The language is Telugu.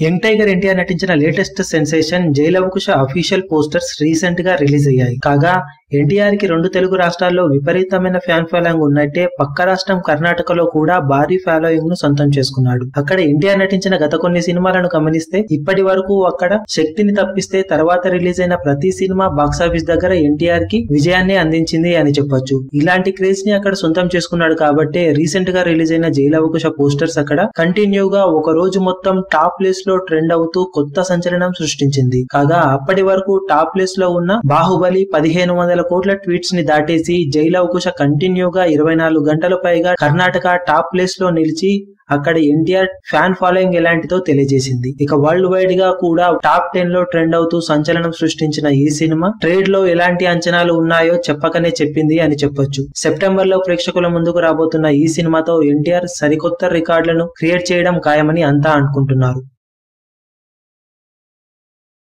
యంగ్ టైగర్ ఎన్టీఆర్ నటించిన latest sensation Jai Lava Kusa official posters రీసెంట్గా రిలీజ్ అయ్యాయి. కాగా ఎన్టీఆర్కి రెండు తెలుగు రాష్ట్రాల్లో విపరీతమైన ఫ్యాన్ ఫాలోయింగ్ ఉన్నట్టే పక్క రాష్ట్రం కర్ణాటకలో కూడా భారీ ఫాలోయింగ్ను సొంతం చేసుకున్నాడు. అక్కడ ఎన్టీఆర్ నటించిన గత కొన్ని సినిమాలను గమనిస్తే ఇప్పటి వరకు అక్కడ శక్తిని తప్పిస్తే తర్వాత రిలీజ్ అయిన ప్రతి సినిమా బాక్సాఫీస్ దగ్గర ఎన్టీఆర్కి విజయాన్ని అందించింది అని చెప్పొచ్చు. ఇలాంటి క్రేజ్ని అక్కడ సొంతం చేసుకున్నాడు కాబట్టి రీసెంట్గా రిలీజ్ అయిన జైలవకుశ పోస్టర్స్ అక్కడ కంటిన్యూగా ఒక రోజు మొత్తం టాప్ ప్లేస్ లో ట్రెండ్ అవుతూ కొత్త సంచలనం సృష్టించింది. కాగా అప్పటి వరకు టాప్ ప్లేస్లో ఉన్న బాహుబలి పదిహేను వందల కోట్ల ట్వీట్స్ని దాటేసి జైలవకుశ కంటిన్యూగా ఇరవై నాలుగు గంటల పైగా కర్ణాటక టాప్ ప్లేస్లో నిలిచి అక్కడ ఎన్టీఆర్ ఫ్యాన్ ఫాలోయింగ్ ఎలాంటిదో తెలియజేసింది. ఇక వరల్డ్ వైడ్గా కూడా టాప్ టెన్లో ట్రెండ్ అవుతూ సంచలనం సృష్టించిన ఈ సినిమా ట్రేడ్లో ఎలాంటి అంచనాలు ఉన్నాయో చెప్పకనే చెప్పింది అని చెప్పొచ్చు. సెప్టెంబర్లో ప్రేక్షకుల ముందుకు రాబోతున్న ఈ సినిమాతో ఎన్టీఆర్ సరికొత్త రికార్డులను క్రియేట్ చేయడం ఖాయమని అంతా అనుకుంటున్నారు.